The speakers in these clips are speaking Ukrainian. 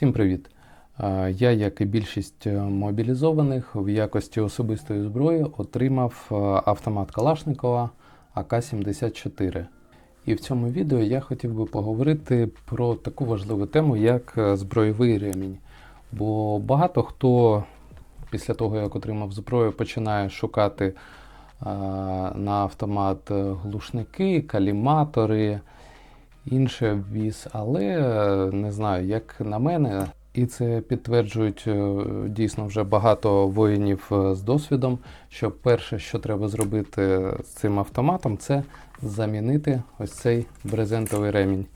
Всім привіт! Я, як і більшість е, мобілізованих, в якості особистої зброї отримав е, автомат Калашникова АК-74. І в цьому відео я хотів би поговорити про таку важливу тему, як е, збройовий ремінь. Бо багато хто після того, як отримав зброю, починає шукати на автомат глушники, каліматори, інше обвіз, але е, не знаю, як на мене, і це підтверджують е, дійсно вже багато воїнів е, з досвідом. Що перше, що треба зробити з цим автоматом, це замінити ось цей брезентовий ремінь,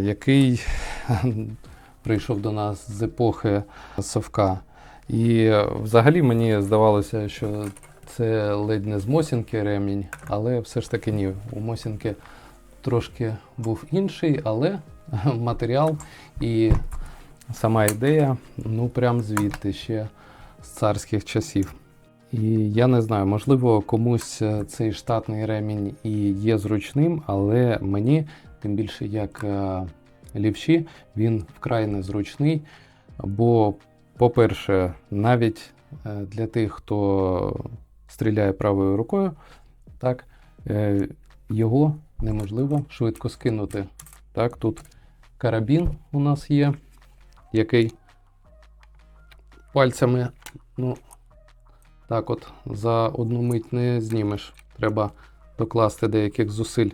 який прийшов до нас з епохи совка. І взагалі мені здавалося, що це ледь не з Мосінки ремінь, але все ж таки ні. У Мосінки трошки був інший, але матеріал і сама ідея, ну прям звідти ще з царських часів. І я не знаю, можливо, комусь е, цей штатний ремінь і є зручним, але мені, тим більше як е, лівші, він вкрай незручний. Бо, по-перше, навіть е, для тих, хто стріляє правою рукою, так, його неможливо швидко скинути. Так, тут карабін у нас є, який пальцями, ну, так от, за одну мить не знімеш. Треба докласти деяких зусиль.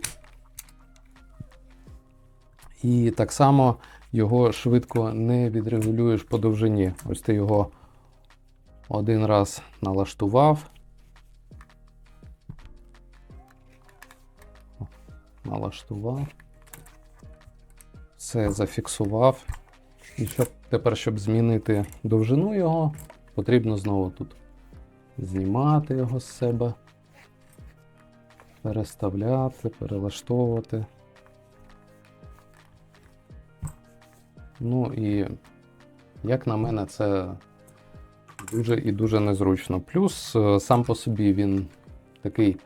І так само його швидко не відрегулюєш по довжині. Ось ти його один раз налаштував. Налаштував. Все зафіксував. І щоб тепер, щоб змінити довжину його, потрібно знову тут знімати його з себе, переставляти, перелаштовувати. Ну і, як на мене, це дуже і дуже незручно. Плюс е, сам по собі він такий.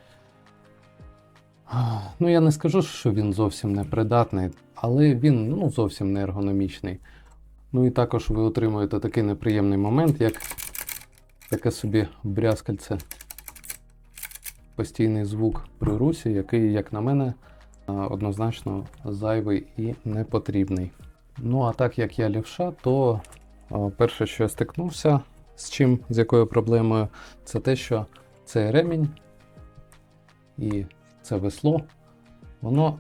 Ну, я не скажу, що він зовсім непридатний, але він ну, зовсім не ергономічний. Ну і також ви отримуєте такий неприємний момент, як таке собі брязкальце. Постійний звук при русі, який, як на мене, однозначно зайвий і непотрібний. Ну, а так як я лівша, то перше, що я стикнувся з чим, з якою проблемою, це те, що цей ремінь і це весло, воно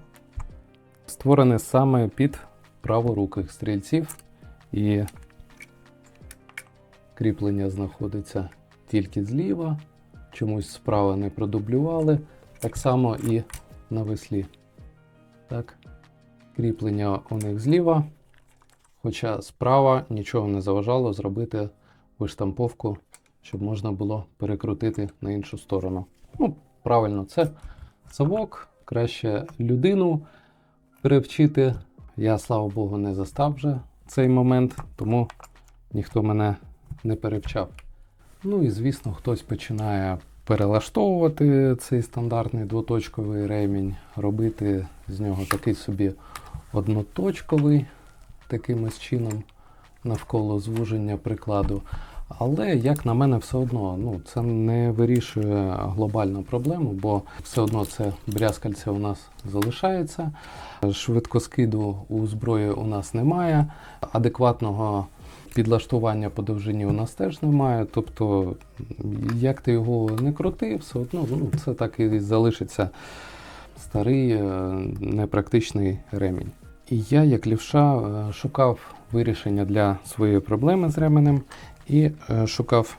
створене саме під праворуких стрільців, і кріплення знаходиться тільки зліва, чомусь справа не продублювали, так само і на веслі. Так, кріплення у них зліва. Хоча справа нічого не заважало зробити виштамповку, щоб можна було перекрутити на іншу сторону. Ну, правильно, це совок, краще людину перевчити. Я, слава Богу, не застав вже цей момент, тому ніхто мене не перевчав. Ну і звісно, хтось починає перелаштовувати цей стандартний двоточковий ремінь, робити з нього такий собі одноточковий такимось чином навколо звуження прикладу. Але, як на мене, все одно ну, це не вирішує глобальну проблему, бо все одно це брязкальце у нас залишається. Швидкоскиду у зброї у нас немає, адекватного підлаштування по довжині у нас теж немає. Тобто, як ти його не крути, все одно ну, це так і залишиться старий е, непрактичний ремінь. І я, як лівша, е, шукав вирішення для своєї проблеми з ременем і е, шукав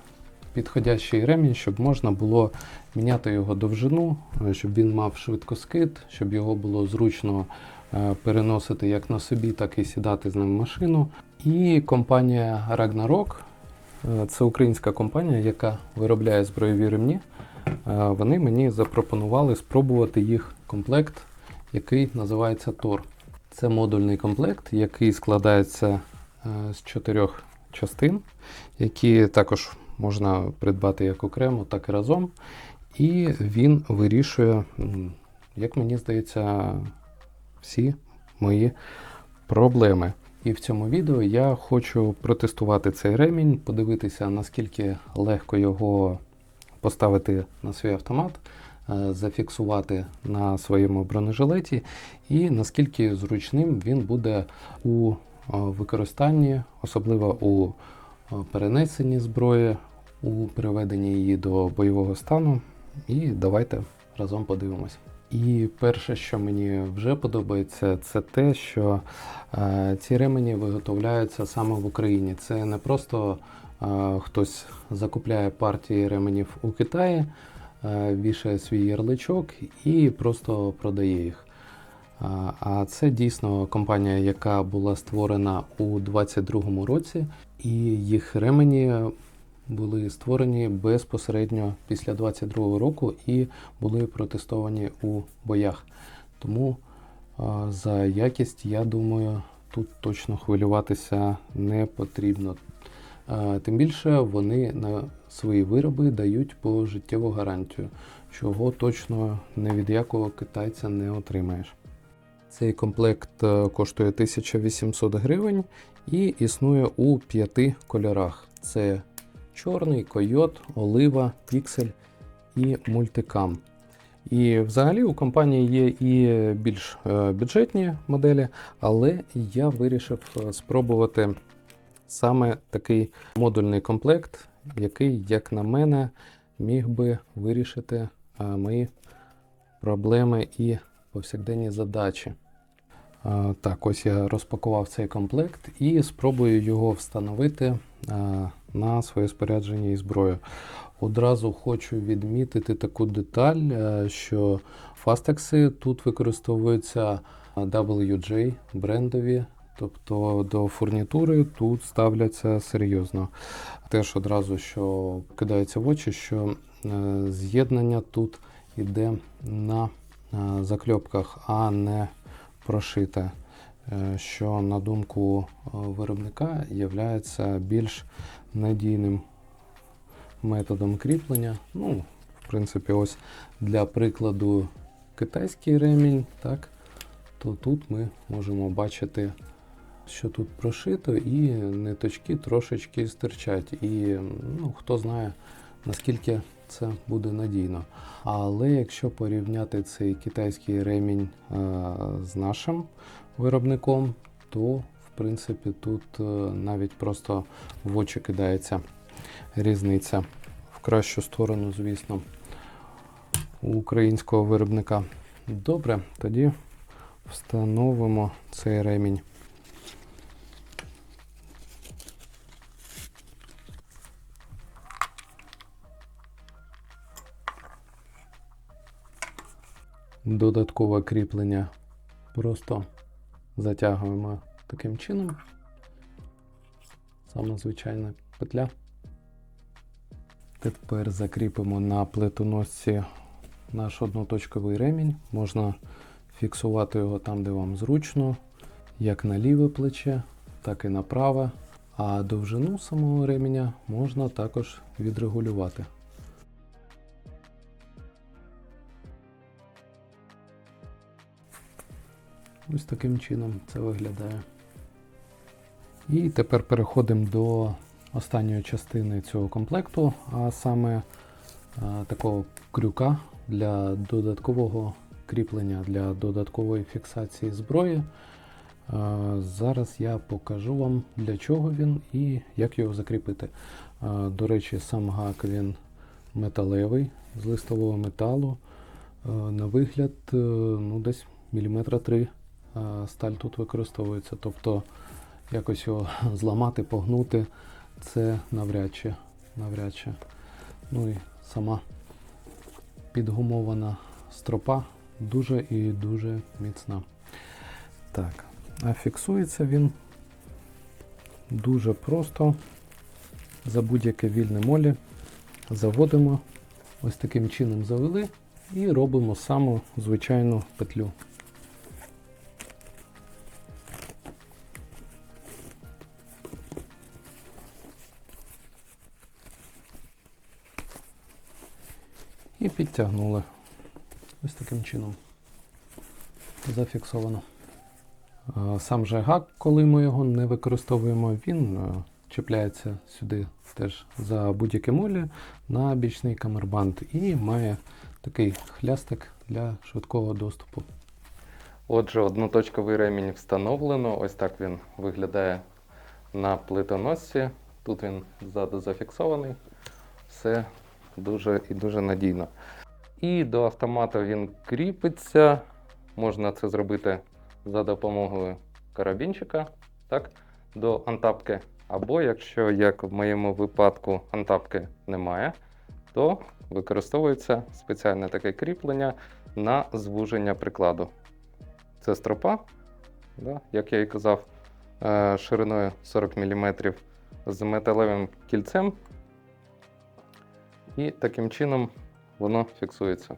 підходящий ремінь, щоб можна було міняти його довжину, е, щоб він мав швидкоскид, щоб його було зручно е, переносити як на собі, так і сідати з ним в машину. І компанія Ragnarok, це українська компанія, яка виробляє збройові ремні. Вони мені запропонували спробувати їх комплект, який називається Tor. Це модульний комплект, який складається з чотирьох частин, які також можна придбати як окремо, так і разом. І він вирішує, як мені здається, всі мої проблеми. І в цьому відео я хочу протестувати цей ремінь, подивитися, наскільки легко його поставити на свій автомат, е, зафіксувати на своєму бронежилеті, і наскільки зручним він буде у використанні, особливо у перенесенні зброї, у приведенні її до бойового стану. І давайте разом подивимось. І перше, що мені вже подобається, це те, що е, ці ремені виготовляються саме в Україні. Це не просто е, хтось закупляє партії ременів у Китаї, е, вішає свій ярличок і просто продає їх. А- це дійсно компанія, яка була створена у 2022 році, і їх ремені були створені безпосередньо після 22 року і були протестовані у боях. Тому за якість, я думаю, тут точно хвилюватися не потрібно. Тим більше вони на свої вироби дають пожиттєву гарантію, чого точно не від якого китайця не отримаєш. Цей комплект е, коштує 1800 гривень і існує у п'яти кольорах: це чорний, койот, олива, піксель і мультикам. І взагалі у компанії є і більш е, бюджетні моделі, але я вирішив е, спробувати саме такий модульний комплект, який, як на мене, міг би вирішити мої проблеми і повсякденні задачі. Так, ось я розпакував цей комплект і спробую його встановити на своє спорядження і зброю. Одразу хочу відмітити таку деталь, е, що фастекси тут використовуються WJ брендові, тобто до фурнітури тут ставляться серйозно. Теж одразу що кидається в очі, що е, з'єднання тут йде на закльопках, а не прошите, е, що на думку е, виробника є більш надійним методом кріплення. Ну, в принципі, ось для прикладу китайський ремінь, так, то тут ми можемо бачити, що тут прошито, і ниточки трошечки стирчать. І ну, хто знає, наскільки це буде надійно. Але якщо порівняти цей китайський ремінь е, з нашим виробником, то в принципі тут е, навіть просто в очі кидається різниця в кращу сторону, звісно, у українського виробника. Добре, тоді встановимо цей ремінь. Додаткове кріплення просто затягуємо таким чином. Саме звичайна петля. Тепер закріпимо на плитоносці наш одноточковий ремінь. Можна фіксувати його там, де вам зручно, як на ліве плече, так і на праве. А довжину самого ременя можна також відрегулювати. Ось таким чином це виглядає. І тепер переходимо до останньої частини цього комплекту, а саме а, такого крюка для додаткового кріплення, для додаткової фіксації зброї. А, зараз я покажу вам для чого він і як його закріпити. А, до речі, сам гак він металевий з листового металу. На вигляд, е, ну, десь міліметра 3 сталь тут використовується. Тобто якось його зламати, погнути, це навряд чи. навряд чи. Ну і сама підгумована стропа дуже і дуже міцна. Так, а фіксується він дуже просто. За будь-яке вільне молі заводимо, ось таким чином завели і робимо саму звичайну петлю. Підтягнули. Ось таким чином зафіксовано. Сам же гак, коли ми його не використовуємо, він е, чіпляється сюди теж за будь-яке молі на бічний камербанд і має такий хлястик для швидкого доступу. Отже, одноточковий ремінь встановлено. Ось так він виглядає на плитоносці. Тут він ззаду зафіксований. Все дуже і дуже надійно. І до автомата він кріпиться. Можна це зробити за допомогою карабінчика так, до антапки. Або якщо, як в моєму випадку, антапки немає, то використовується спеціальне таке кріплення на звуження прикладу. Це стропа, да, як я і казав, е, шириною 40 мм з металевим кільцем. І таким чином воно фіксується.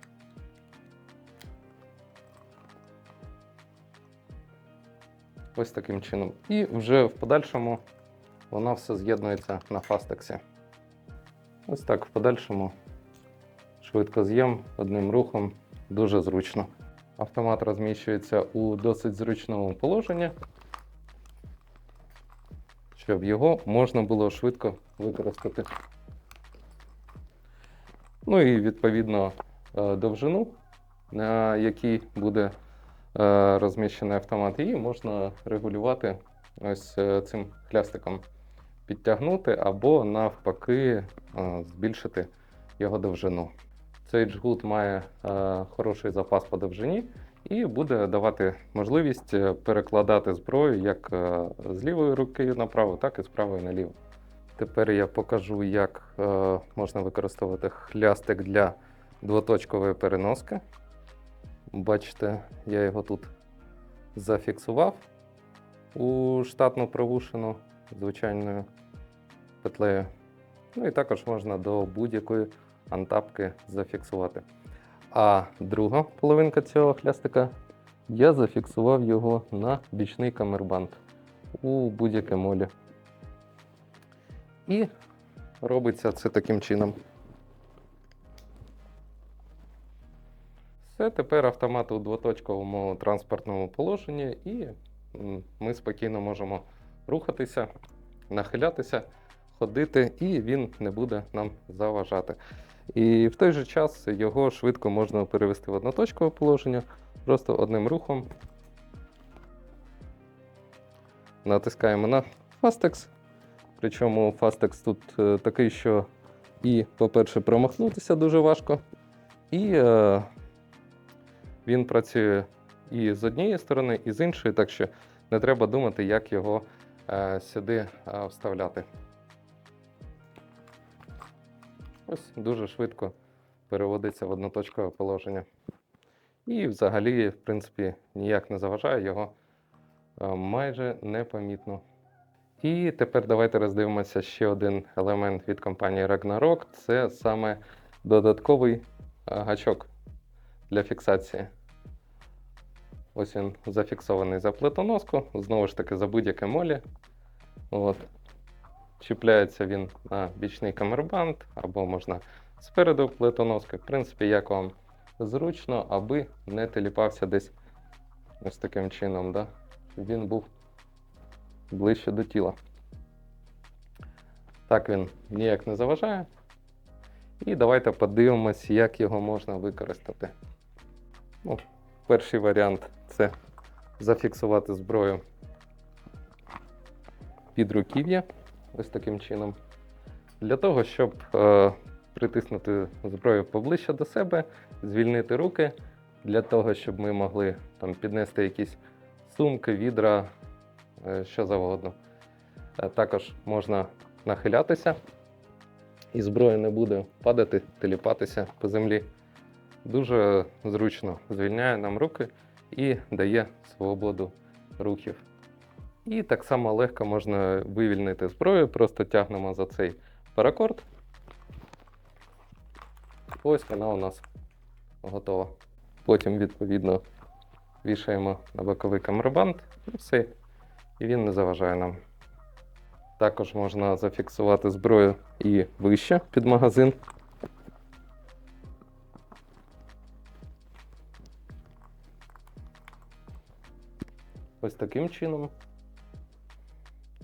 Ось таким чином. І вже в подальшому воно все з'єднується на фастексі. Ось так в подальшому швидко з'єм одним рухом, дуже зручно. Автомат розміщується у досить зручному положенні, щоб його можна було швидко використати. Ну і відповідно е, довжину, на якій буде е, розміщений автомат, її можна регулювати ось е, цим хлястиком, підтягнути або навпаки е, збільшити його довжину. Цей джгут має е, хороший запас по довжині і буде давати можливість е, перекладати зброю як е, з лівої руки направо, так і з правої наліво. Тепер я покажу, як е, можна використовувати хлястик для двоточкової переноски. Бачите, я його тут зафіксував у штатну провушину звичайною петлею. Ну і також можна до будь-якої антапки зафіксувати. А друга половинка цього хлястика я зафіксував його на бічний камербанд у будь-яке молі. І робиться це таким чином. Все, тепер автомат у двоточковому транспортному положенні, і ми спокійно можемо рухатися, нахилятися, ходити, і він не буде нам заважати. І в той же час його швидко можна перевести в одноточкове положення, просто одним рухом. Натискаємо на Fastex. Причому Fastex тут е, такий, що і, по-перше, промахнутися дуже важко, і е, він працює і з однієї сторони, і з іншої, так що не треба думати, як його е, сюди е, вставляти. Ось дуже швидко переводиться в одноточкове положення. І взагалі, в принципі, ніяк не заважає його е, майже непомітно. І тепер давайте роздивимося ще один елемент від компанії Ragnarok. Це саме додатковий е, гачок для фіксації. Ось він зафіксований за плитоноску, знову ж таки за будь-яке молі. От. Чіпляється він на бічний камербанд, або можна спереду плитоноски. В принципі, як вам зручно, аби не теліпався десь ось таким чином, да? він був ближче до тіла. Так він ніяк не заважає. І давайте подивимось, як його можна використати. Ну, перший варіант це зафіксувати зброю під руків'я ось таким чином. Для того, щоб е, притиснути зброю поближче до себе, звільнити руки, для того, щоб ми могли там, піднести якісь сумки, відра, що завгодно. Е, Також можна нахилятися, і зброя не буде падати, теліпатися по землі. Дуже зручно звільняє нам руки і дає свободу рухів. І так само легко можна вивільнити зброю, просто тягнемо за цей паракорд. Ось вона у нас готова. Потім, відповідно, вішаємо на боковий камербанд і все. І він не заважає нам. Також можна зафіксувати зброю і вище під магазин. ось таким чином.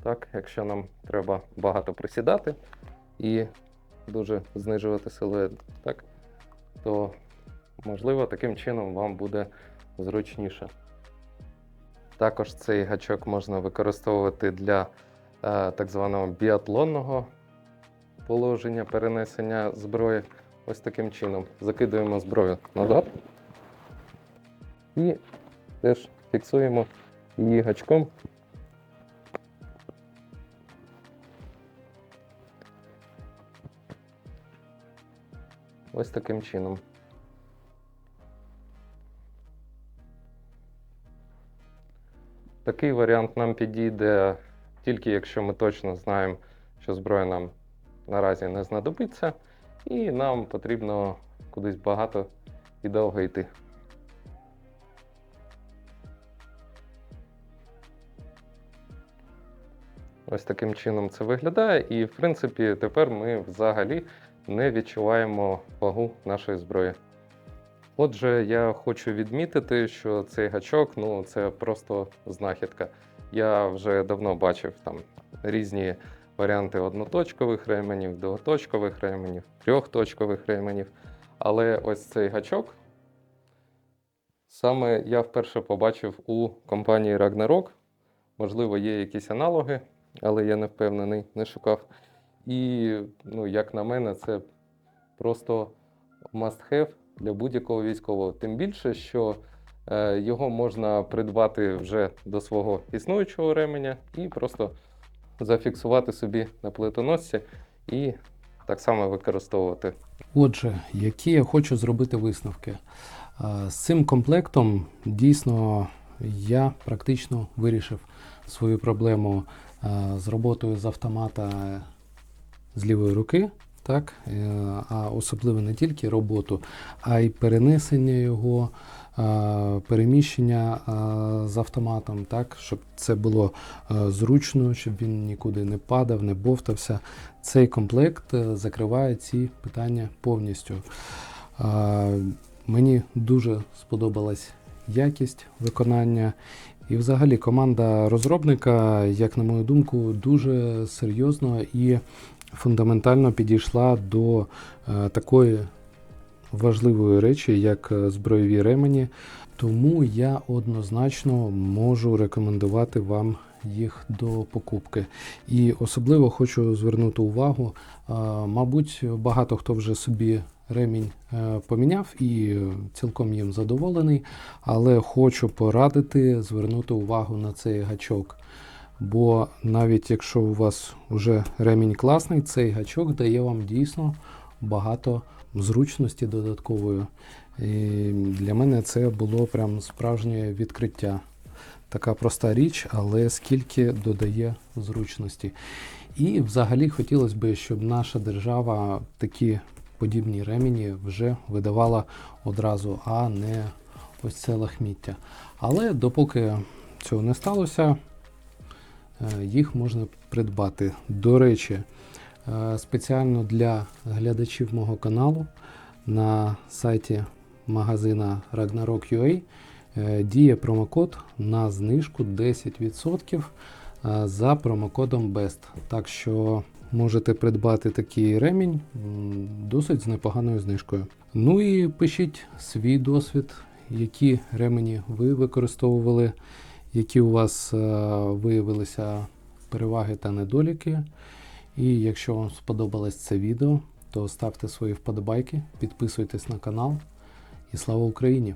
Так, якщо нам треба багато присідати і дуже знижувати силует, так, то можливо таким чином вам буде зручніше. Також цей гачок можна використовувати для е, так званого біатлонного положення перенесення зброї. Ось таким чином. Закидуємо зброю назад і теж фіксуємо її гачком. Ось таким чином. Такий варіант нам підійде тільки якщо ми точно знаємо, що зброя нам наразі не знадобиться, і нам потрібно кудись багато і довго йти. Ось таким чином це виглядає, і в принципі тепер ми взагалі не відчуваємо вагу нашої зброї. Отже, я хочу відмітити, що цей гачок ну, це просто знахідка. Я вже давно бачив там різні варіанти одноточкових ременів, двоточкових ременів, трьохточкових ременів. Але ось цей гачок саме я вперше побачив у компанії Ragnarok. Можливо, є якісь аналоги, але я не впевнений, не шукав. І, ну, як на мене, це просто must-have для будь-якого військового. Тим більше, що е, його можна придбати вже до свого існуючого ременя і просто зафіксувати собі на плитоносці і так само використовувати. Отже, які я хочу зробити висновки. Е, З цим комплектом дійсно я практично вирішив свою проблему е, з роботою з автомата з лівої руки. Так, Е, а особливо не тільки роботу, а й перенесення його, е, переміщення е, з автоматом, так, щоб це було зручно, щоб він нікуди не падав, не бовтався. Цей комплект закриває ці питання повністю. Мені дуже сподобалась якість виконання. І взагалі команда розробника, як на мою думку, дуже серйозно і фундаментально підійшла до е, такої важливої речі, як е, збройові ремені. Тому я однозначно можу рекомендувати вам їх до покупки. І особливо хочу звернути увагу, е, мабуть, багато хто вже собі ремінь поміняв і цілком їм задоволений, але хочу порадити звернути увагу на цей гачок. Бо навіть якщо у вас вже ремінь класний, цей гачок дає вам дійсно багато зручності додаткової. І для мене це було прям справжнє відкриття. Така проста річ, але скільки додає зручності. І взагалі хотілося б, щоб наша держава такі подібні ремені вже видавала одразу, а не ось це лахміття. Але допоки цього не сталося, їх можна придбати. До речі, е, спеціально для глядачів мого каналу на сайті магазина Ragnarok.ua е, діє промокод на знижку 10% е, за промокодом BEST. Так що можете придбати такий ремінь досить з непоганою знижкою. Ну і пишіть свій досвід, які ремені ви використовували, які у вас е, виявилися переваги та недоліки. І якщо вам сподобалось це відео, то ставте свої вподобайки, підписуйтесь на канал і слава Україні!